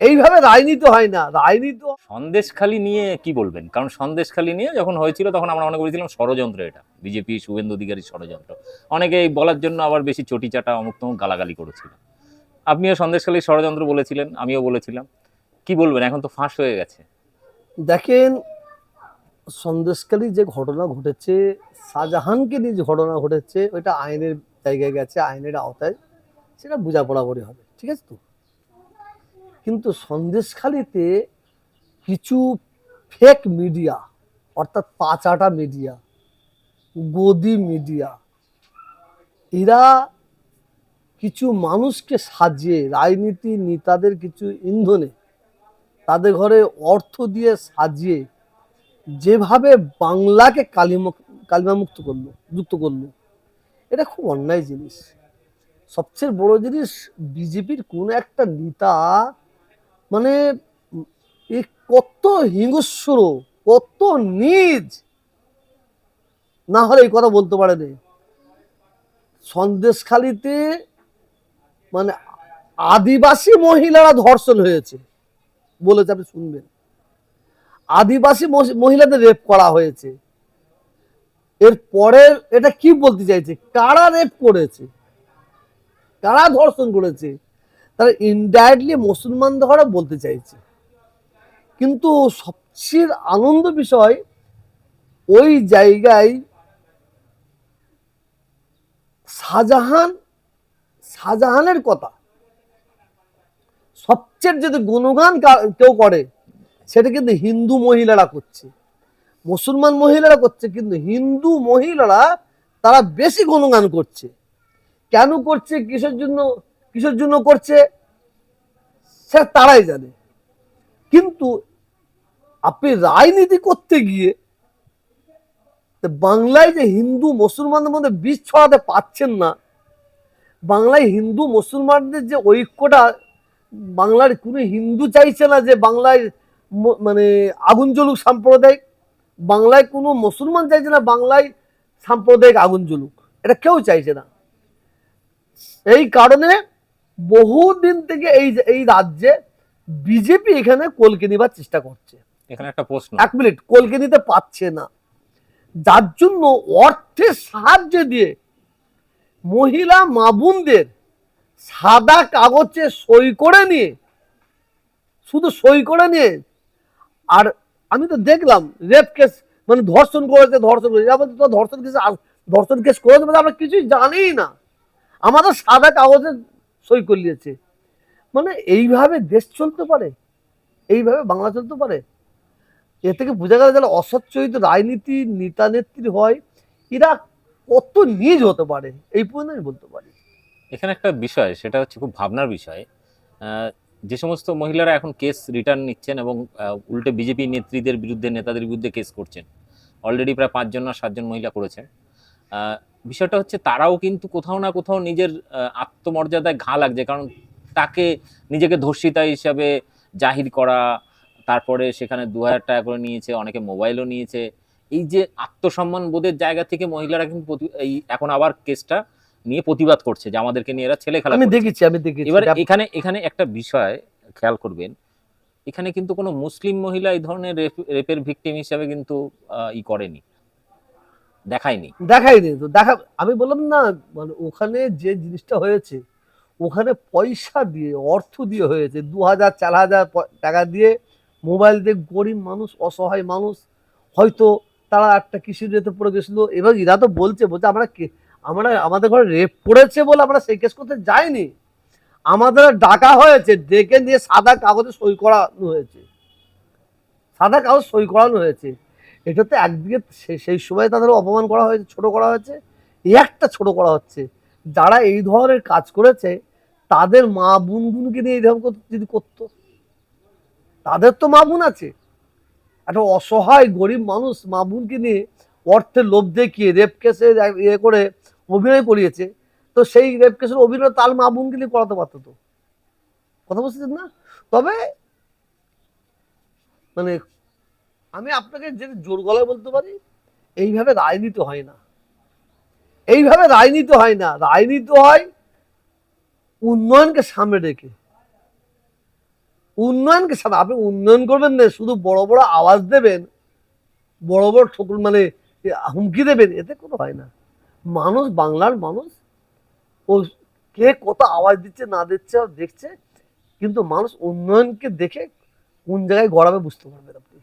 এইভাবে রাজনীতি হয় না রাজনীতি সন্দেশখালি নিয়ে কি বলবেন? কারণ সন্দেশখালি নিয়ে যখন হয়েছিল তখন আমরা মনে করেছিলাম ষড়যন্ত্র এটা। বিজেপি শুভেন্দু অধিকারীর ষড়যন্ত্র। অনেকে এই বলার জন্য আবার বেশি চটি চাটা অমুক তমুক গালাগালি করেছিল। আপনিও সন্দেশখালী ষড়যন্ত্র বলেছিলেন আমিও বলেছিলাম। কি বলবেন? এখন তো ফাঁস হয়ে গেছে। দেখেন সন্দেশকালী যে ঘটনা ঘটেছে শাহজাহানকে নিয়ে যে ঘটনা ঘটেছে ওইটা আইনের জায়গায় গেছে আইনের আওতায় সেটা বোঝা পড়াপড়ি হবে। ঠিক আছে তো? কিন্তু সন্দেশখালিতে কিছু ফেক মিডিয়া অর্থাৎ পাচাটা মিডিয়া গদি মিডিয়া এরা কিছু মানুষকে সাজিয়ে, রাজনীতি নেতাদের কিছু ইন্ধনে তাদের ঘরে অর্থ দিয়ে সাজিয়ে যেভাবে বাংলাকে কালিমুখ কালিমামুক্ত করল, যুক্ত করল, এটা খুব অন্যায় জিনিস। সবচেয়ে বড় জিনিস, বিজেপির কোন একটা নেতা মানে এ কত হিংস্র, কত নিজ না হলে এই কথা বলতে পারে না। সন্দেশখালিতে মানে আদিবাসী মহিলারা ধর্ষণ হয়েছে বলেছে আপনি শুনবেন। আদিবাসী মহি- মহিলাদের রেপ করা হয়েছে। এর পরের এটা কি বলতে চাইছে? কারা রেপ করেছে? কারা ধর্ষণ করেছে? তারা ইনডাইরেক্টলি মুসলমান ধরা বলতে চাইছে। কিন্তু সবচেয়ে আনন্দ বিষয়, ওই জায়গায় শাহজাহান, শাহজাহানের কথা। সবচেয়ে যদি গুণগান কেউ করে, সেটা কিন্তু হিন্দু মহিলারা করছে। মুসলমান মহিলারা করছে, কিন্তু হিন্দু মহিলারা তারা বেশি গুণগান করছে। কেন করছে? কিসের জন্য? কিসের জন্য করছে? সেটা তারাই জানে। কিন্তু আপনি রাজনীতি করতে গিয়ে বাংলায় যে হিন্দু মুসলমানদের মধ্যে বীজ ছড়াতে পাচ্ছেন না, বাংলায় হিন্দু মুসলমানদের যে ঐক্যটা, বাংলার কোনো হিন্দু চাইছে না যে বাংলায় মানে আগুন জ্বলুক সাম্প্রদায়িক। বাংলায় কোনো মুসলমান চাইছে না বাংলায় সাম্প্রদায়িক আগুন জ্বলুক। এটা কেউ চাইছে না। এই কারণে বহুদিন থেকে এই এই রাজ্যে বিজেপি এখানে কলকে নিবার চেষ্টা করছে। এখানে একটা প্রশ্ন। এক মিনিট কলকে নিতে পারছে না। যার জন্য অর্থের সাহায্য দিয়ে মহিলা মাবুনদের সাদা কাগজে সই করে নিয়ে শুধু সই করে নিয়ে আর আমি তো দেখলাম রেপ কেস মানে ধর্ষণ করেছে ধর্ষণ করেছে। আবার তো ধর্ষণ কেস ধর্ষণ কেস করেছে আমরা কিছুই জানিই না। আমাদের সাদা কাগজে সই করিয়েছে মানে এইভাবে দেশ চলতে পারে? এইভাবে বাংলা চলতে পারে? এ থেকে বোঝা গেল যারা অসচ্চরিত রাজনীতি, নেতা নেত্রী হয়, এরা কত নিজ হতে পারে? এই পর্যন্ত আমি বলতে পারি। এখানে একটা বিষয়, সেটা হচ্ছে খুব ভাবনার বিষয়। যে সমস্ত মহিলারা এখন কেস রিটার্ন নিচ্ছেন এবং উল্টে বিজেপি নেত্রীদের বিরুদ্ধে, নেতাদের বিরুদ্ধে কেস করছেন। অলরেডি প্রায় পাঁচজন না সাতজন মহিলা করেছেন। বিষয়টা হচ্ছে তারাও কিন্তু কোথাও না কোথাও নিজের আত্মমর্যাদায় ঘা লাগছে। কারণ তাকে নিজেকে ধর্ষিতা হিসাবে জাহির করা তারপরে সেখানে দু হাজার টাকা করে নিয়েছে অনেকে মোবাইলও নিয়েছে। এই যে আত্মসম্মান বোধের জায়গা থেকে মহিলারা কিন্তু এই এখন আবার কেসটা নিয়ে প্রতিবাদ করছে যে আমাদেরকে নিয়ে এরা ছেলে খেলা আমি দেখেছি আমি দেখেছি। এবার এখানে এখানে একটা বিষয় খেয়াল করবেন এখানে কিন্তু কোনো মুসলিম মহিলা এই ধরনের রেপ- রেপের ভিকটিম হিসাবে কিন্তু আহ, ই করেনি। দেখায়নি। দেখায়নি তো, দেখা, আমি বললাম না মানে ওখানে যে জিনিসটা হয়েছে, ওখানে পয়সা দিয়ে, অর্থ দিয়ে হয়েছে দু হাজার চার হাজার টাকা দিয়ে মোবাইল দিয়ে গরিব মানুষ, অসহায় মানুষ, হয়তো তারা একটা কৃষি রেতে পড়ে গেছিল। এবার এরা তো বলছে বলছে আমরা কে, আমরা, আমাদের ঘরে রেপ পড়েছে বলে আমরা সেই কেস করতে যাইনি। আমাদের ডাকা হয়েছে, ডেকে নিয়ে সাদা কাগজে সই করানো হয়েছে। সাদা কাগজ সই করানো হয়েছে। এটা তো একদিকে সেই সময় তাদের অপমান করা হয়েছে, ছোট করা হয়েছে, এই একটা ছোট করা হচ্ছে। যারা এই ধরনের কাজ করেছে, তাদের মা বোনগুনকে নিয়ে এইরকম করত- যদি করতো, তাদের তো মা বোন আছে। একটা অসহায়, গরিব মানুষ মা বোনকে নিয়ে অর্থের লোভ দেখিয়ে, রেপ কেসে ইয়ে করে অভিনয় করিয়েছে, তো সেই রেপ কেসের অভিনয় তার মা বোনকে নিয়ে করাতে পারতো তো। কথা বুঝতেছেন না? তবে মানে আমি আপনাকে যে জোর গলায় বলতে পারি, এইভাবে রাজনীতি হয় না। এইভাবে রাজনীতি হয় না। রাজনীতি হয় উন্নয়নকে সামনে রেখে। উন্নয়নকে সামনে। আপনি উন্নয়ন করবেন না, শুধু বড় বড় আওয়াজ দেবেন, বড় বড় ঠকুর মানে হুমকি দেবেন, এতে কোনো হয় না। মানুষ, বাংলার মানুষ, ও কে কত আওয়াজ দিচ্ছে, না দিচ্ছে দেখছে, কিন্তু মানুষ উন্নয়নকে দেখে কোন জায়গায় গড়াবে বুঝতে পারবেন আপনি।